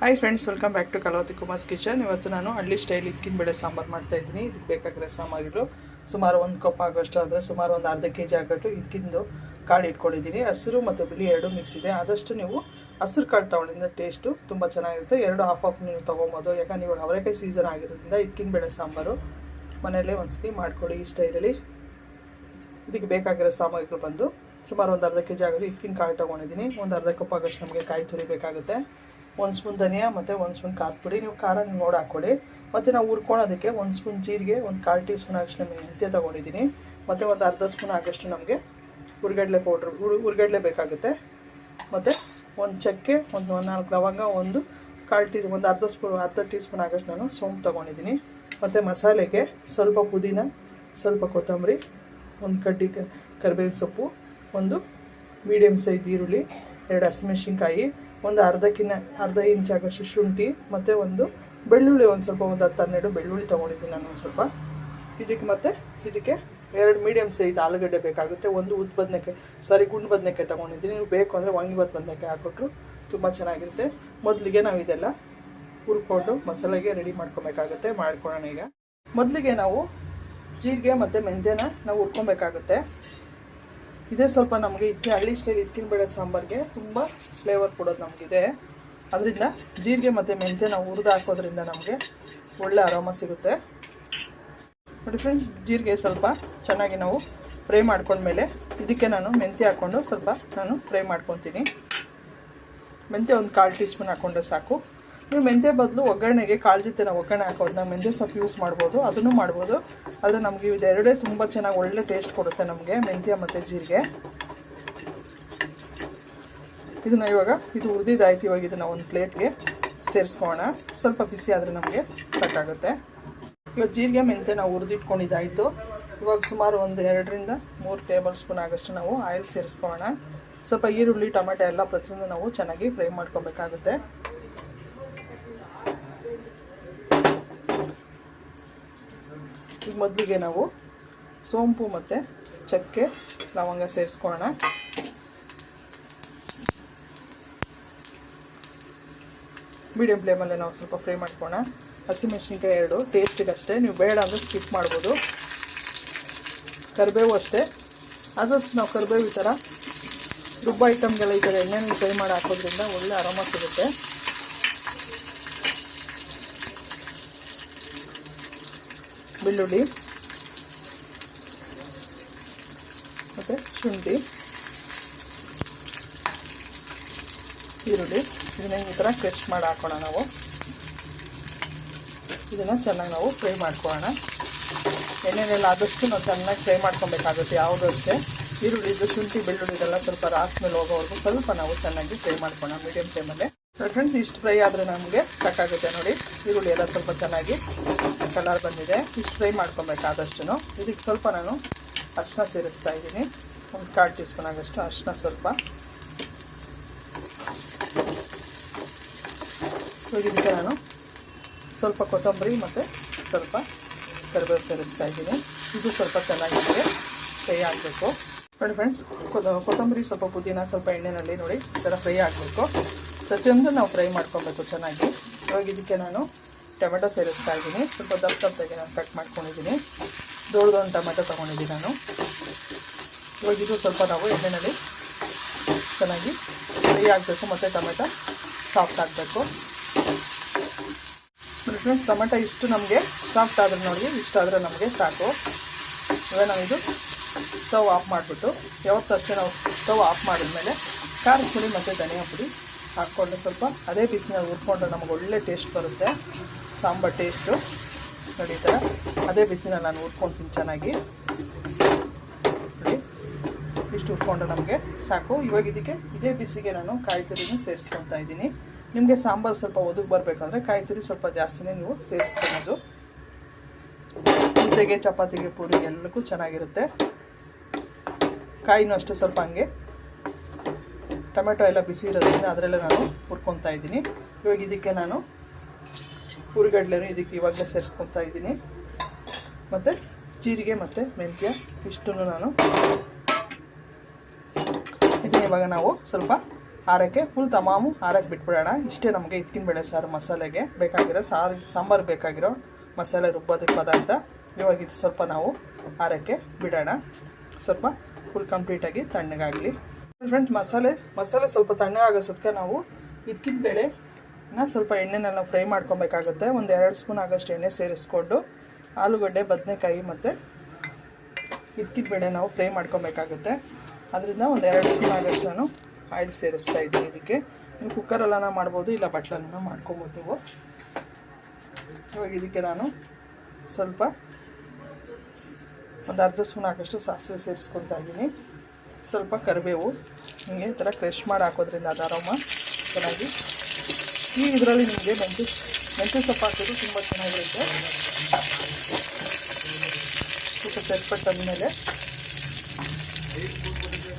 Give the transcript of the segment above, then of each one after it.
Hi friends welcome back to Kalavati Kumar's kitchen ಇವತ್ತು ನಾನು ಹಳ್ಳಿ ಸ್ಟೈಲ್ ಇದ್ಕಿನ ಬೇಳೆ ಸಾಂಬಾರು ಮಾಡ್ತಾ ಇದ್ದೀನಿ. ಇದಕ್ಕೆ ಬೇಕಾಗಿರೋ ಸಾಮಗ್ರಿಗಳು ಸುಮಾರು ಒಂದು ಕಪ್ ಆಗೋಷ್ಟು ಅಂದರೆ ಸುಮಾರು ಒಂದು ಅರ್ಧ ಕೆ ಜಿ ಆಗೋಟ್ಟು ಇದಕ್ಕಿಂದು ಕಾಳು ಇಟ್ಕೊಂಡಿದ್ದೀನಿ. ಹಸಿರು ಮತ್ತು ಬಿಳಿ ಎರಡು ಮಿಕ್ಸ್ ಇದೆ. ಆದಷ್ಟು ನೀವು ಹಸಿರು ಕಾಳು ತೊಗೊಂಡಿಂದ ಟೇಸ್ಟು ತುಂಬ ಚೆನ್ನಾಗಿರುತ್ತೆ. ಎರಡು ಹಾಫ್ ಹಾಫ್ ನೀವು ತೊಗೊಬೋದು. ಯಾಕಂದ್ರೆ ಇವಾಗ ಅವರೇಕಾಯಿ ಸೀಸನ್ ಆಗಿರೋದ್ರಿಂದ ಇದಕ್ಕಿನ ಬೇಳೆ ಸಾಂಬಾರು ಮನೆಯಲ್ಲೇ ಒಂದ್ಸತಿ ಮಾಡಿಕೊಡಿ ಈ ಸ್ಟೈಲಲ್ಲಿ ಇದಕ್ಕೆ ಬೇಕಾಗಿರೋ ಸಾಮಗ್ರಿಗಳು ಬಂದು ಸುಮಾರು ಒಂದು ಅರ್ಧ ಕೆ ಜಿ ಆಗೋದು ಇದಕ್ಕಿನ ಕಾಳು ತೊಗೊಂಡಿದ್ದೀನಿ. ಒಂದು ಅರ್ಧ ಕಪ್ ಆಗೋಷ್ಟು ನಮಗೆ ಕಾಯಿ ತುರಿ ಬೇಕಾಗುತ್ತೆ ಒಂದು ಸ್ಪೂನ್ ಧನಿಯಾ ಮತ್ತು ಒಂದು ಸ್ಪೂನ್ ಖಾರದ ಪುಡಿ. ನೀವು ಖಾರ ನೀವು ನೋಡಿ ಹಾಕ್ಕೊಳ್ಳಿ ಮತ್ತು ನಾವು ಹುರ್ಕೊಳೋದಕ್ಕೆ ಒಂದು ಸ್ಪೂನ್ ಜೀರಿಗೆ, ಒಂದು ಕಾಲು ಟೀ ಸ್ಪೂನ್ ಆಗೋಷ್ಟು ನಮಗೆ ಮೆಂತ್ಯ ತೊಗೊಂಡಿದ್ದೀನಿ. ಮತ್ತು ಒಂದು ಅರ್ಧ ಸ್ಪೂನ್ ಆಗೋಷ್ಟು ನಮಗೆ ಹುರ್ಗಡ್ಲೆ ಪೌಡ್ರ್ ಹುರ್ಗಡ್ಲೆ ಬೇಕಾಗುತ್ತೆ. ಮತ್ತು ಒಂದು ಚಕ್ಕೆ, ಒಂದು ನಾಲ್ಕು ಲವಂಗ, ಒಂದು ಕಾಲು ಟೀ, ಒಂದು ಅರ್ಧ ಸ್ಪೂನ್, ಅರ್ಧ ಟೀ ಸ್ಪೂನ್ ಆಗೋಷ್ಟು ನಾನು ಸೋಂಪು ತೊಗೊಂಡಿದ್ದೀನಿ. ಮತ್ತು ಮಸಾಲೆಗೆ ಸ್ವಲ್ಪ ಪುದೀನ, ಸ್ವಲ್ಪ ಕೊತ್ತಂಬರಿ, ಒಂದು ಕಡ್ಡಿ ಕರಿಬೇವಿನ ಸೊಪ್ಪು, ಒಂದು ಮೀಡಿಯಮ್ ಸೈಜ್ ಈರುಳ್ಳಿ, ಎರಡು ಹಸಿಮೆಣ್ಸಿನ್ಕಾಯಿ ಒಂದು ಅರ್ಧಕ್ಕಿಂತ ಅರ್ಧ ಇಂಚ್ ಆಗೋಷ್ಟು ಶುಂಠಿ ಮತ್ತು ಒಂದು ಬೆಳ್ಳುಳ್ಳಿ ಒಂದು ಸ್ವಲ್ಪ ಒಂದು ಹತ್ತು ಹನ್ನೆರಡು ಬೆಳ್ಳುಳ್ಳಿ ತೊಗೊಂಡಿದ್ದೀನಿ ನಾನು ಒಂದು ಸ್ವಲ್ಪ. ಇದಕ್ಕೆ ಮತ್ತು ಇದಕ್ಕೆ ಎರಡು ಮೀಡಿಯಮ್ ಸೈಜ್ ಆಲೂಗಡ್ಡೆ ಬೇಕಾಗುತ್ತೆ, ಒಂದು ಉದ್ದು ಬದನೆಕಾಯಿ ಸಾರಿ ಗುಂಡು ಬದನೆಕಾಯಿ ತೊಗೊಂಡಿದ್ದೀನಿ. ನೀವು ಬೇಕು ಅಂದರೆ ವಾಂಗಿಬಾತ್ ಬದನೆಕಾಯಿ ಹಾಕ್ಕೊಟ್ರು ತುಂಬ ಚೆನ್ನಾಗಿರುತ್ತೆ. ಮೊದಲಿಗೆ ನಾವು ಇದೆಲ್ಲ ಹುರ್ಕೊಂಡು ಮಸಾಲೆಗೆ ರೆಡಿ ಮಾಡ್ಕೊಬೇಕಾಗುತ್ತೆ, ಮಾಡ್ಕೊಳ್ಳೋಣ ಈಗ. ಮೊದಲಿಗೆ ನಾವು ಜೀರಿಗೆ ಮತ್ತು ಮೆಂತ್ಯನ ನಾವು ಹುರ್ಕೊಬೇಕಾಗುತ್ತೆ. ಇದೇ ಸ್ವಲ್ಪ ನಮಗೆ ಇದಕ್ಕೆ ಹಳ್ಳಿ ಸ್ಟೈಲ್ ಇದ್ಕಿನ ಬೇಳೆ ಸಾಂಬಾರಿಗೆ ತುಂಬ ಫ್ಲೇವರ್ ಕೊಡೋದು ನಮಗಿದೆ. ಅದರಿಂದ ಜೀರಿಗೆ ಮತ್ತು ಮೆಂತ್ಯ ನಾವು ಹುರಿದು ಹಾಕೋದ್ರಿಂದ ನಮಗೆ ಒಳ್ಳೆ ಆರಾಮ ಸಿಗುತ್ತೆ. ನೋಡಿ ಫ್ರೆಂಡ್ಸ್ ಜೀರಿಗೆ ಸ್ವಲ್ಪ ಚೆನ್ನಾಗಿ ನಾವು ಫ್ರೈ ಮಾಡ್ಕೊಂಡ್ಮೇಲೆ ಇದಕ್ಕೆ ನಾನು ಮೆಂತ್ಯ ಹಾಕ್ಕೊಂಡು ಸ್ವಲ್ಪ ನಾನು ಫ್ರೈ ಮಾಡ್ಕೊತೀನಿ. ಮೆಂತ್ಯ ಒಂದು ಕಾಲು ಟೀ ಸ್ಪೂನ್ ಹಾಕ್ಕೊಂಡ್ರೆ ಸಾಕು. ನೀವು ಮೆಂತ್ಯ ಬದಲು ಒಗ್ಗರಣೆಗೆ ಕಾಳು ಜೊತೆ ಒಗ್ಗರಣೆ ಒಗ್ಗರಣೆ ನಾವು ಮೆಂತ್ಯ ಸೊಪ್ಪು ಯೂಸ್ ಮಾಡ್ಬೋದು, ಅದನ್ನು ಮಾಡ್ಬೋದು. ಆದರೆ ನಮಗೆ ಇದೆರಡೇ ತುಂಬ ಚೆನ್ನಾಗಿ ಒಳ್ಳೆ ಟೇಸ್ಟ್ ಕೊಡುತ್ತೆ ನಮಗೆ ಮೆಂತ್ಯ ಮತ್ತು ಜೀರಿಗೆ. ಇದನ್ನು ಇವಾಗ ಇದು ಹುರಿದಿದ್ದಾಯ್ತು ಇವಾಗ ಇದನ್ನು ಒಂದು ಪ್ಲೇಟ್ಗೆ ಸೇರಿಸ್ಕೋಣ ಸ್ವಲ್ಪ ಬಿಸಿ ಆದರೆ ನಮಗೆ ಸಾಕಾಗುತ್ತೆ. ಇವಾಗ ಜೀರಿಗೆ, ಮೆಂತ್ಯ ನಾವು ಹುರಿದಿಟ್ಕೊಂಡಿದ್ದಾಯಿತು. ಇವಾಗ ಸುಮಾರು ಒಂದು ಎರಡರಿಂದ ಮೂರು ಟೇಬಲ್ ಸ್ಪೂನ್ ಆಗೋಷ್ಟು ನಾವು ಆಯಿಲ್ ಸೇರಿಸ್ಕೋಣ ಸ್ವಲ್ಪ ಈರುಳ್ಳಿ, ಟೊಮೆಟೊ ಎಲ್ಲ ಪ್ರತಿಯೊಂದು ನಾವು ಚೆನ್ನಾಗಿ ಫ್ರೈ ಮಾಡ್ಕೊಬೇಕಾಗುತ್ತೆ. ಈಗ ಮೊದಲಿಗೆ ನಾವು ಸೋಂಪು ಮತ್ತು ಚಕ್ಕೆ ಲವಂಗ ಸೇರಿಸ್ಕೊಳ್ಳೋಣ. ಮೀಡಿಯಮ್ ಫ್ಲೇಮಲ್ಲೇ ನಾವು ಸ್ವಲ್ಪ ಫ್ರೈ ಮಾಡ್ಕೊಳ್ಳೋಣ. ಹಸಿಮೆಣ್ಸಿನ್ಕಾಯಿ ಎರಡು ಟೇಸ್ಟಿಗೆ ಅಷ್ಟೇ ನೀವು ಬೇಡ ಅಂದರೆ ಸ್ಕಿಪ್ ಮಾಡ್ಬೋದು. ಕರಿಬೇವು ಅಷ್ಟೇ. ಆದಷ್ಟು ನಾವು ಕರಿಬೇವು ಈ ಥರ ರುಬ್ಬ ಐಟಮ್ಗೆಲ್ಲ ಈ ಥರ ಎಣ್ಣೆನ ಫ್ರೈ ಮಾಡಿ ಹಾಕೋದ್ರಿಂದ ಒಳ್ಳೆ ಆರಾಮ ಸಿಗುತ್ತೆ. ಬೆಳ್ಳುಳ್ಳಿ, ಮತ್ತು ಶುಂಠಿ, ಈರುಳ್ಳಿ, ಇದನ್ನ ಈ ಥರ ಕ್ರಶ್ ಮಾಡಿ ಹಾಕೋಣ ನಾವು. ಇದನ್ನು ಚೆನ್ನಾಗಿ ನಾವು ಫ್ರೈ ಮಾಡ್ಕೊಳ್ಳೋಣ. ಎಣ್ಣೆಲೆಲ್ಲ ಆದಷ್ಟು ನಾವು ಚೆನ್ನಾಗಿ ಫ್ರೈ ಮಾಡ್ಕೊಬೇಕಾಗುತ್ತೆ, ಯಾವುದೂ ಅಷ್ಟೇ. ಈರುಳ್ಳಿ ಇದು ಶುಂಠಿ, ಬೆಳ್ಳುಳ್ಳಿ ಇದೆಲ್ಲ ಸ್ವಲ್ಪ ರಾಸ್ ಮೇಲೆ ಹೋಗೋವರೆಗೂ ಸ್ವಲ್ಪ ನಾವು ಚೆನ್ನಾಗಿ ಫ್ರೈ ಮಾಡ್ಕೊಳ್ಳೋಣ ಮೀಡಿಯಮ್ ಫ್ಲೇಮಲ್ಲೇ ಫ್ರೆಂಡ್ಸ್ ಇಷ್ಟು ಫ್ರೈ ಆದರೆ ನಮಗೆ ಸಾಕಾಗುತ್ತೆ ನೋಡಿ. ಈರುಳ್ಳಿ ಎಲ್ಲ ಸ್ವಲ್ಪ ಚೆನ್ನಾಗಿ ಕಲರ್ ಬಂದಿದೆ. ಫಿಶ್ ಫ್ರೈ ಮಾಡ್ಕೊಬೇಕಾದಷ್ಟು ಇದಕ್ಕೆ ಸ್ವಲ್ಪ ನಾನು ಅರಿಶಿನ ಸೇರಿಸ್ತಾ ಇದ್ದೀನಿ. ಒಂದು ಕಾಲು ಟೀ ಸ್ಪೂನ್ ಆಗೋಷ್ಟು ಅರಿಶಿನ ಸ್ವಲ್ಪ. ಇದಕ್ಕೆ ನಾನು ಸ್ವಲ್ಪ ಕೊತ್ತಂಬರಿ ಮತ್ತು ಸ್ವಲ್ಪ ಕರಿಬೇವು ಸೇರಿಸ್ತಾ ಇದ್ದೀನಿ. ಇದು ಸ್ವಲ್ಪ ಚೆನ್ನಾಗಿದೆ ಫ್ರೈ ಆಗಬೇಕು. ನೋಡಿ ಫ್ರೆಂಡ್ಸ್ ಕೊತ್ತಂಬರಿ ಸ್ವಲ್ಪ ಪುದೀನ, ಸ್ವಲ್ಪ ಎಣ್ಣೆಯಲ್ಲಿ ನೋಡಿ ಈ ಥರ ಫ್ರೈ ಆಗಬೇಕು. ಪ್ರತಿಯೊಂದು ನಾವು ಫ್ರೈ ಮಾಡ್ಕೊಬೇಕು ಚೆನ್ನಾಗಿ. ಇವಾಗ ಇದಕ್ಕೆ ನಾನು ಟೊಮೆಟೊ ಸೇರಿಸ್ತಾ ಇದ್ದೀನಿ. ಸ್ವಲ್ಪ ದಪ್ಪ ದಪ್ಪದಾಗಿ ನಾನು ಕಟ್ ಮಾಡ್ಕೊಂಡಿದ್ದೀನಿ. ದೊಡ್ಡದೊಂದು ಟೊಮೆಟೊ ತೊಗೊಂಡಿದ್ದೀನಿ ನಾನು. ಇವಾಗ ಇದು ಸ್ವಲ್ಪ ನಾವು ಎಣ್ಣೆಯಲ್ಲಿ ಚೆನ್ನಾಗಿ ಫ್ರೈ ಆಗಬೇಕು, ಮತ್ತು ಟೊಮೆಟೊ ಸಾಫ್ಟ್ ಆಗಬೇಕು. ಫ್ರೆಂಡ್ಸ್, ಟೊಮೆಟೊ ಇಷ್ಟು ನಮಗೆ ಸಾಫ್ಟ್ ಆದರೆ ನೋಡಿ ಇಷ್ಟಾದರೆ ನಮಗೆ ಸಾಕು. ಇವಾಗ ನಾವು ಇದು ಸ್ಟವ್ ಆಫ್ ಮಾಡಿಬಿಟ್ಟು, ಯಾವತ್ತು ಅಷ್ಟೇ ನಾವು ಸ್ಟವ್ ಆಫ್ ಮಾಡಿದ್ಮೇಲೆ ಖಾರದ ಪುಡಿ ಮತ್ತು ಧನಿಯಾ ಪುಡಿ ಹಾಕ್ಕೊಂಡು ಸ್ವಲ್ಪ ಅದೇ ಬಿಸಿನ ಹುರ್ಕೊಂಡ್ರೆ ನಮಗೆ ಒಳ್ಳೆ ಟೇಸ್ಟ್ ಬರುತ್ತೆ. ಸಾಂಬಾರು ಟೇಸ್ಟು. ನೋಡಿ ಈ ಥರ. ಅದೇ ಬಿಸಿನಲ್ಲಿ ನಾನು ಉಟ್ಕೊಳ್ತೀನಿ ಚೆನ್ನಾಗಿ. ನೋಡಿ. ಇಷ್ಟು ಉಟ್ಕೊಂಡು ನಮಗೆ ಸಾಕು. ಇವಾಗ ಇದಕ್ಕೆ ಇದೇ ಬಿಸಿಗೆ ನಾನು ಕಾಯಿ ತುರಿನೂ ಸೇರಿಸ್ಕೊತಾ ಇದ್ದೀನಿ. ನಿಮಗೆ ಸಾಂಬಾರು ಸ್ವಲ್ಪ ಒದಗಿ ಬರಬೇಕಂದ್ರೆ ಕಾಯಿ ತುರಿ ಸ್ವಲ್ಪ ಜಾಸ್ತಿನೇ ನೀವು ಸೇರಿಸ್ಕೊಬೋದು. ಜೊತೆಗೆ ಚಪಾತಿಗೆ, ಪೂರಿ ಎಲ್ಲಕ್ಕೂ ಚೆನ್ನಾಗಿರುತ್ತೆ. ಕಾಯಿನೂ ಅಷ್ಟೇ ಸ್ವಲ್ಪ ಹಂಗೆ. ಟೊಮೆಟೊ ಎಲ್ಲ ಬಿಸಿ ಇರೋದ್ರಿಂದ ಅದರಲ್ಲೇ ನಾನು ಹುರ್ಕೊತಾ ಇದ್ದೀನಿ. ಇವಾಗ ಇದಕ್ಕೆ ನಾನು ಹುರಿಗಡ್ಲೆನೂ ಇದಕ್ಕೆ ಇವಾಗಲೇ ಸೇರಿಸ್ಕೊತಾ ಇದ್ದೀನಿ. ಮತ್ತು ಜೀರಿಗೆ ಮತ್ತು ಮೆಂತ್ಯ ಇಷ್ಟನ್ನು ನಾನು ಇದನ್ನು ಇವಾಗ ನಾವು ಸ್ವಲ್ಪ ಆರಕ್ಕೆ ಫುಲ್ ತಮಾಮು ಆರಕ್ಕೆ ಬಿಟ್ಬಿಡೋಣ. ಇಷ್ಟೇ ನಮಗೆ ಇದ್ಕಿನ ಬೇಳೆ ಸಾರು ಮಸಾಲೆಗೆ ಬೇಕಾಗಿರೋ ಸಾರು ಸಾಂಬಾರು ಬೇಕಾಗಿರೋ ಮಸಾಲೆ ರುಬ್ಬೋದಕ್ಕೆ ಪದಾರ್ಥ. ಇವಾಗ ಇದು ಸ್ವಲ್ಪ ನಾವು ಆರಕ್ಕೆ ಬಿಡೋಣ. ಸ್ವಲ್ಪ ಫುಲ್ ಕಂಪ್ಲೀಟಾಗಿ ತಣ್ಣಗಾಗಲಿ. ಫ್ರೆಂಡ್ಸ್ ಮಸಾಲೆ ಮಸಾಲೆ ಸ್ವಲ್ಪ ತಣ್ಣಗಾಗೋಸತ್ಕೆ ನಾವು ಇದ್ಕಿನ ಸ್ವಲ್ಪ ಎಣ್ಣೆನೆಲ್ಲ ಫ್ರೈ ಮಾಡ್ಕೊಬೇಕಾಗುತ್ತೆ. ಒಂದು ಎರಡು ಸ್ಪೂನ್ ಆಗೋಷ್ಟು ಎಣ್ಣೆ ಸೇರಿಸ್ಕೊಂಡು ಆಲೂಗಡ್ಡೆ, ಬದನೆಕಾಯಿ ಮತ್ತು ಬೇಳೆ ನಾವು ಫ್ರೈ ಮಾಡ್ಕೊಬೇಕಾಗುತ್ತೆ. ಅದರಿಂದ ಒಂದು ಎರಡು ಸ್ಪೂನ್ ಆಗೋಷ್ಟು ನಾನು ಆಯಿಲ್ ಸೇರಿಸ್ತಾ ಇದ್ದೀನಿ ಇದಕ್ಕೆ. ನೀವು ಕುಕ್ಕರಲ್ಲನ ಮಾಡ್ಬೋದು, ಇಲ್ಲ ಬಟ್ಲನ್ನ ಮಾಡ್ಕೊಬೋದು ನೀವು. ಇವಾಗ ಇದಕ್ಕೆ ನಾನು ಸ್ವಲ್ಪ ಒಂದು ಅರ್ಧ ಸ್ಪೂನ್ ಹಾಕೋಷ್ಟು ಸಾಸಿವೆ ಸೇರಿಸ್ಕೊತಾ ಇದ್ದೀನಿ. ಸ್ವಲ್ಪ ಕರಿಬೇವು. ಹಿಂಗೆ ಈ ಥರ ಕ್ರಷ್ ಮಾಡಿ ಹಾಕೋದ್ರಿಂದ ಅದು ಚೆನ್ನಾಗಿ ಈ ಇದರಲ್ಲಿ ನಿಮಗೆ ಮೆಂತ್ಯ ಮೆಂತ್ಯ ಸೊಪ್ಪು ಹಾಕೋದು ತುಂಬ ಚೆನ್ನಾಗಿರುತ್ತೆ. ಸ್ವಲ್ಪ ಚಟ್ಪಟ್ಟಾದ್ಮೇಲೆ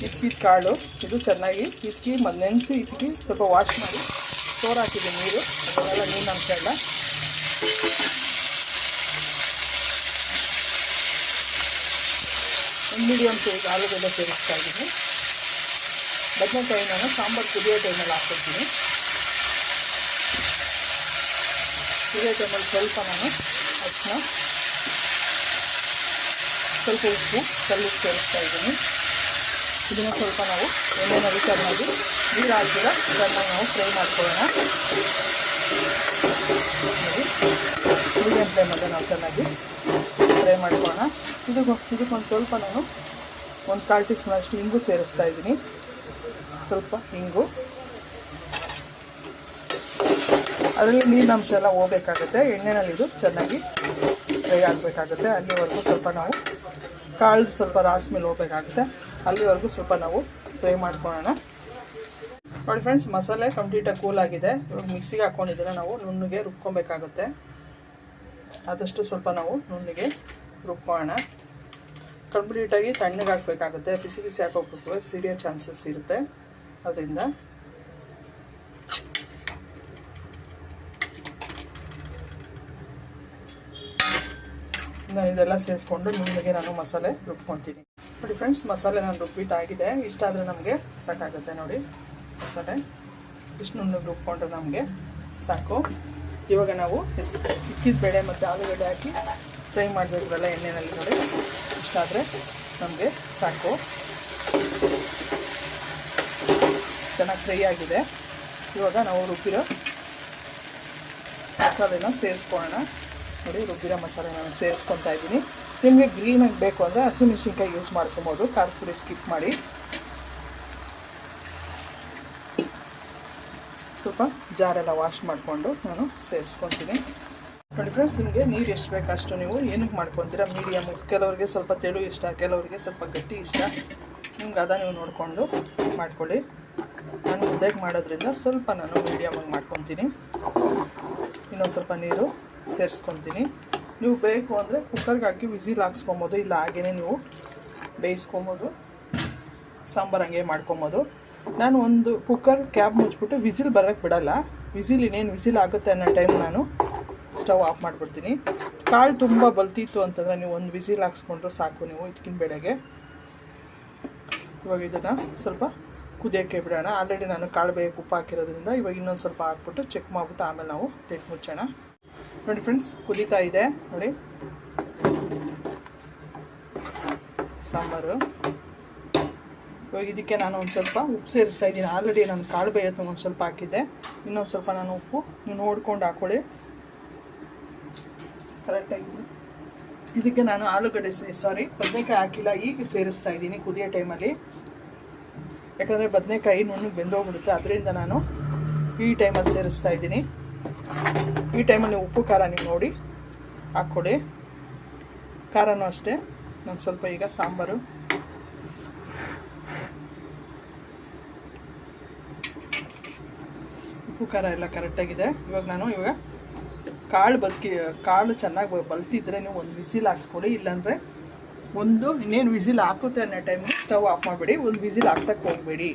ಇಟ್ಕಿದ ಕಾಳು, ಇದು ಚೆನ್ನಾಗಿ ಇಟ್ಕಿ ಮತ್ತು ನೆನೆಸಿ ಇಟ್ಕಿ ಸ್ವಲ್ಪ ವಾಶ್ ಮಾಡಿ ಸ್ಟೋರ್ ಹಾಕಿದೆ ನೀರು. ಅದನ್ನೆಲ್ಲ ನೀನು ಅಂಶ ಒಂದು ಮೀಡಿಯಮ್ ಸೈಜ್ ಆಲೂಗಡ್ಡೆ ಸೇರಿಸ್ತಾ ಇದ್ದೀನಿ. ಬದನೆಕಾಯಿ ನಾನು ಸಾಂಬಾರು ಕುದಿಯೋ ಟೈಮಲ್ಲಿ ಹಾಕ್ಕೊಳ್ತೀನಿ ಕುದಿಯೋ ಟೈಮಲ್ಲಿ ಸ್ವಲ್ಪ ನಾನು ಅಷ್ಟು ಸ್ವಲ್ಪ ಉಪ್ಪು ಕಲ್ಲು ಸೇರಿಸ್ತಾ ಇದ್ದೀನಿ. ಇದನ್ನು ಸ್ವಲ್ಪ ನಾವು ಎಣ್ಣೆನಲ್ಲಿ ಚೆನ್ನಾಗಿ ನೀರು ಹಾಕಿದ ಇದನ್ನು ನಾವು ಫ್ರೈ ಮಾಡ್ಕೊಳ್ಳೋಣ. ಮೀಡಿಯಮ್ ಫ್ಲೇಮಲ್ಲಿ ನಾವು ಚೆನ್ನಾಗಿ ಫ್ರೈ ಮಾಡ್ಕೊಳ್ಳೋಣ. ಇದಕ್ಕೆ ಇದಕ್ಕೊಂದು ಸ್ವಲ್ಪ ನಾನು ಒಂದು ಕಾಲು ಟೀ ಸ್ಪೂನ್ ಅಷ್ಟು ಹಿಂಗು ಸೇರಿಸ್ತಾ ಇದ್ದೀನಿ. ಸ್ವಲ್ಪ ಹಿಂಗು ಅದರಲ್ಲಿ ಅಂಶ ಎಲ್ಲ ಹೋಗ್ಬೇಕಾಗುತ್ತೆ. ಎಣ್ಣೆನಲ್ಲಿ ಇದು ಚೆನ್ನಾಗಿ ಫ್ರೈ ಆಗಬೇಕಾಗುತ್ತೆ. ಅಲ್ಲಿವರೆಗೂ ಸ್ವಲ್ಪ ನಾವು ಕಾಳು ಸ್ವಲ್ಪ ರಾಸ್ ಮೇಲೆ ಹೋಗ್ಬೇಕಾಗುತ್ತೆ. ಅಲ್ಲಿವರೆಗೂ ಸ್ವಲ್ಪ ನಾವು ಫ್ರೈ ಮಾಡ್ಕೊಳ್ಳೋಣ. ನೋಡಿ ಫ್ರೆಂಡ್ಸ್ ಮಸಾಲೆ ಕಂಪ್ಲೀಟಾಗಿ ಕೂಲ್ ಆಗಿದೆ. ಇವಾಗ ಮಿಕ್ಸಿಗೆ ಹಾಕ್ಕೊಂಡಿದ್ದೀರ ನಾವು, ನುಣ್ಣಗೆ ರುಬ್ಕೊಬೇಕಾಗುತ್ತೆ. ಆದಷ್ಟು ಸ್ವಲ್ಪ ನಾವು ನುಣ್ಣಗೆ ರುಬ್ಕೊಳ್ಳೋಣ. ಕಂಪ್ಲೀಟಾಗಿ ತಣ್ಣಗೆ ಹಾಕಬೇಕಾಗುತ್ತೆ ಬಿಸಿ ಬಿಸಿ ಹಾಕೋಬೇಕು ಸಿಡಿಯೋ ಚಾನ್ಸಸ್ ಇರುತ್ತೆ. ಅದರಿಂದ ನಾನು ಇದೆಲ್ಲ ಸೇರಿಸ್ಕೊಂಡು ನಿಮಗೆ ನಾನು ಮಸಾಲೆ ರುಬ್ಕೊತೀನಿ. ನೋಡಿ ಫ್ರೆಂಡ್ಸ್ ಮಸಾಲೆ ನಾನು ರುಬ್ಬಿಟ್ಟು ಆಗಿದೆ ಇಷ್ಟ ಆದರೆ ನಮಗೆ ಸಾಕಾಗುತ್ತೆ ನೋಡಿ ಮಸಾಲೆ. ಇಷ್ಟು ನುಣ್ಣಗೆ ರುಬ್ಕೊಂಡ್ರೆ ನಮಗೆ ಸಾಕು. ಇವಾಗ ನಾವು ಇಕ್ಕಿದ ಬೇಳೆ ಮತ್ತು ಆಲೂಗಡ್ಡೆ ಹಾಕಿ ಫ್ರೈ ಮಾಡಬೇಕಲ್ಲ ಎಣ್ಣೆನಲ್ಲಿ ನೋಡಿ. ಇಷ್ಟಾದರೆ ನಮಗೆ ಸಾಕು. ಚೆನ್ನಾಗಿ ಫ್ರೈ ಆಗಿದೆ. ಇವಾಗ ನಾವು ರುಬ್ಬಿರೋ ಮಸಾಲೆನ ಸೇರಿಸ್ಕೊಳ್ಳೋಣ. ನೋಡಿ ರುಬ್ಬಿರೋ ಮಸಾಲೆ ನಾನು ಸೇರಿಸ್ಕೊತಾ ಇದ್ದೀನಿ. ನಿಮಗೆ ಗ್ರೀನಾಗಿ ಬೇಕು ಅಂದರೆ ಹಸಿಮೆಣ್ಸಿನ್ಕಾಯಿ ಯೂಸ್ ಮಾಡ್ಕೊಬೋದು. ಖಾರದ ಪುಡಿ ಸ್ಕಿಪ್ ಮಾಡಿ. ಸ್ವಲ್ಪ ಜಾರೆಲ್ಲ ವಾಶ್ ಮಾಡಿಕೊಂಡು ನಾನು ಸೇರಿಸ್ಕೊತೀನಿ. ನೋಡಿ ಫ್ರೆಂಡ್ಸ್ ನಿಮಗೆ ನೀರು ಎಷ್ಟು ಬೇಕು ಅಷ್ಟು ನೀವು ಏನಕ್ಕೆ ಮಾಡ್ಕೊತೀರಾ? ಮೀಡಿಯಮ್ ಕೆಲವರಿಗೆ ಸ್ವಲ್ಪ ತೆಳು ಇಷ್ಟ, ಕೆಲವರಿಗೆ ಸ್ವಲ್ಪ ಗಟ್ಟಿ ಇಷ್ಟ. ನಿಮ್ಗೆ ಅದ ನೀವು ನೋಡಿಕೊಂಡು ಮಾಡ್ಕೊಳ್ಳಿ. ನಾನು ಮುದ್ದೆಗೆ ಮಾಡೋದ್ರಿಂದ ಸ್ವಲ್ಪ ನಾನು ಮೀಡಿಯಮಾಗಿ ಮಾಡ್ಕೊತೀನಿ. ಇನ್ನೊಂದು ಸ್ವಲ್ಪ ನೀರು. ಸೇರಿಸ್ಕೊತೀನಿ. ನೀವು ಬೇಕು ಅಂದರೆ ಕುಕ್ಕರ್ಗೆ ಹಾಕಿ ವಿಸಿಲ್ ಹಾಕ್ಸ್ಕೊಬೋದು, ಇಲ್ಲ ಹಾಗೆಯೇ ನೀವು ಬೇಯಿಸ್ಕೊಬೋದು, ಸಾಂಬಾರು ಹಂಗೆ ಮಾಡ್ಕೊಬೋದು. ನಾನು ಒಂದು ಕುಕ್ಕರ್ ಕ್ಯಾಬ್ ಮುಚ್ಚಿಬಿಟ್ಟು ವಿಸಿಲ್ ಬರೋಕ್ಕೆ ಬಿಡಲ್ಲ. ವಿಸಿಲ್ ಇನ್ನೇನು ವಿಸಿಲ್ ಆಗುತ್ತೆ ಅನ್ನೋ ಟೈಮ್ ನಾನು ಸ್ಟವ್ ಆಫ್ ಮಾಡಿಬಿಡ್ತೀನಿ. ಕಾಳು ತುಂಬ ಬಲ್ತಿತ್ತು ಅಂತಂದರೆ ನೀವು ಒಂದು ವಿಸಿಲ್ ಹಾಕ್ಸ್ಕೊಂಡ್ರೆ ಸಾಕು ನೀವು ಇಟ್ಕಿನ ಬೆಳೆಗೆ. ಇವಾಗ ಇದನ್ನು ಸ್ವಲ್ಪ ಕುದಿಯೋಕ್ಕೆ ಬಿಡೋಣ. ಆಲ್ರೆಡಿ ನಾನು ಕಾಳು ಬೇಯಕ್ಕೆ ಉಪ್ಪು ಹಾಕಿರೋದ್ರಿಂದ ಇವಾಗ ಇನ್ನೊಂದು ಸ್ವಲ್ಪ ಹಾಕ್ಬಿಟ್ಟು ಚೆಕ್ ಮಾಡಿಬಿಟ್ಟು ಆಮೇಲೆ ನಾವು ಟೇಟ್ ಮುಚ್ಚೋಣ. ನೋಡಿ ಫ್ರೆಂಡ್ಸ್ ಕುದೀತಾ ಇದೆ, ನೋಡಿ. ಸಾಂಬಾರು. ಇವಾಗ ಇದಕ್ಕೆ ನಾನು ಒಂದು ಸ್ವಲ್ಪ ಉಪ್ಪು ಸೇರಿಸ್ತಾ ಇದ್ದೀನಿ. ಆಲ್ರೆಡಿ ನಾನು ಕಾಳು ಬೇಯೋದು ಒಂದು ಸ್ವಲ್ಪ ಹಾಕಿದ್ದೆ. ಇನ್ನೊಂದು ಸ್ವಲ್ಪ ನಾನು ಉಪ್ಪು. ನೀವು ನೋಡ್ಕೊಂಡು ಹಾಕ್ಕೊಳ್ಳಿ ಕರೆಕ್ಟಾಗಿ ಇದಕ್ಕೆ ನಾನು ಆಲೂಗಡ್ಡೆ ಸಾರಿ ಬದನೆಕಾಯಿ ಹಾಕಿಲ್ಲ. ಈಗ ಸೇರಿಸ್ತಾ ಇದ್ದೀನಿ ಕುದಿಯೋ ಟೈಮಲ್ಲಿ ಯಾಕಂದರೆ ಬದನೆಕಾಯಿ ನುಣ್ಣಗೆ ಬೆಂದೋಗ್ಬಿಡುತ್ತೆ. ಅದರಿಂದ ನಾನು ಈ ಟೈಮಲ್ಲಿ ಸೇರಿಸ್ತಾ ಇದ್ದೀನಿ. ಈ ಟೈಮಲ್ಲಿ ಉಪ್ಪು, ಖಾರ ನೀವು ನೋಡಿ. ಹಾಕ್ಕೊಡಿ. ಖಾರನೂ ಅಷ್ಟೇ. ನಾನು ಸ್ವಲ್ಪ ಈಗ ಸಾಂಬಾರು. ಉಪ್ಪು, ಖಾರ ಎಲ್ಲ ಕರೆಕ್ಟಾಗಿದೆ. ಇವಾಗ ನಾನು ಇವಾಗ ಕಾಳು ಬದುಕಿ, ಕಾಳು ಚೆನ್ನಾಗಿ ಬಲ್ತಿದ್ರೆ ನೀವು ಒಂದು ವಿಸಿಲ್ ಹಾಕ್ಸ್ಕೊಡಿ ಇಲ್ಲಾಂದರೆ ಒಂದು, ಇನ್ನೇನು ವಿಸಿಲ್ ಹಾಕುತ್ತೆ ಅನ್ನೋ ಟೈಮು ಸ್ಟವ್ ಆಫ್ ಮಾಡಿಬಿಡಿ. ಒಂದು ವಿಸಿಲ್ ಹಾಕ್ಸಕ್ಕೆ ಹೋಗಬೇಡಿ.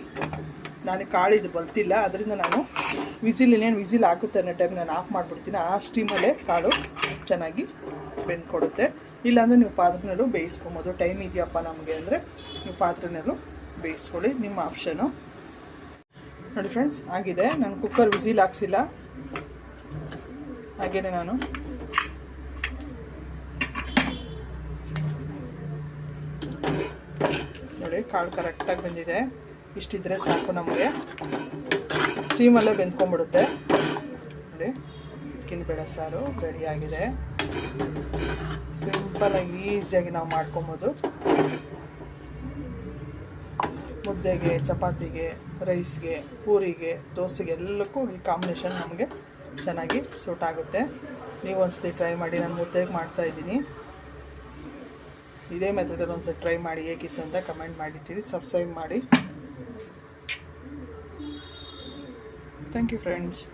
ನಾನು ಕಾಳು ಇದು ಬಲ್ತಿಲ್ಲ, ಅದರಿಂದ ನಾನು ವಿಸಿಲ್ ಇನ್ನೇನು ವಿಸಿಲ್ ಹಾಕುತ್ತೆ ಅನ್ನೋ ಟೈಮ್ ನಾನು ಆಫ್ ಮಾಡಿಬಿಡ್ತೀನಿ. ಆ ಸ್ಟೀಮಲ್ಲೇ ಕಾಳು ಚೆನ್ನಾಗಿ ಬೆಂದ್ಕೊಡುತ್ತೆ. ಇಲ್ಲಾಂದರೆ ನೀವು ಪಾತ್ರೆನಲ್ಲೂ ಬೇಯಿಸ್ಕೊಬೋದು. ಟೈಮ್ ಇದೆಯಪ್ಪ ನಮಗೆ ಅಂದರೆ ನೀವು ಪಾತ್ರೆನಲ್ಲೂ ಬೇಯಿಸ್ಕೊಳ್ಳಿ. ನಿಮ್ಮ ಆಪ್ಷನು ನೋಡಿ ಫ್ರೆಂಡ್ಸ್ ಆಗಿದೆ. ನಾನು ಕುಕ್ಕರ್ ವಿಸಿಲ್ ಹಾಕ್ಸಿಲ್ಲ. ಹಾಗೇನೆ ನಾನು. ನೋಡಿ ಕಾಳು ಕರೆಕ್ಟಾಗಿ ಬಂದಿದೆ. ಇಷ್ಟಿದ್ರೆ ಸಾಕು ನಮಗೆ. ಸ್ಟೀಮಲ್ಲೇ ಬೆಂದ್ಕೊಂಡ್ಬಿಡುತ್ತೆ. ನೋಡಿ ಉಕ್ಕಿನ ಬೇಳೆ ಸಾರು ರೆಡಿಯಾಗಿದೆ. ಸಿಂಪಲಾಗಿ ಈಸಿಯಾಗಿ ನಾವು ಮಾಡ್ಕೊಬೋದು. ಮುದ್ದೆಗೆ, ಚಪಾತಿಗೆ, ರೈಸ್ಗೆ, ಪೂರಿಗೆ, ದೋಸೆಗೆ ಎಲ್ಲಕ್ಕೂ ಈ ಕಾಂಬಿನೇಷನ್ ನಮಗೆ ಚೆನ್ನಾಗಿ ಸೂಟ್ ಆಗುತ್ತೆ. ನೀವು ಒಂದ್ಸತಿ ಟ್ರೈ ಮಾಡಿ, ನಾನು ಮುದ್ದೆಗೆ ಮಾಡ್ತಾಯಿದ್ದೀನಿ ಇದೇ ಮೆಥಡಲ್ಲಿ ಒಂದ್ಸತಿ ಟ್ರೈ ಮಾಡಿ, ಹೇಗಿತ್ತು ಅಂತ ಕಮೆಂಟ್ ಮಾಡಿರ್ತೀರಿ ಸಬ್ಸ್ಕ್ರೈಬ್ ಮಾಡಿ. Thank you, friends.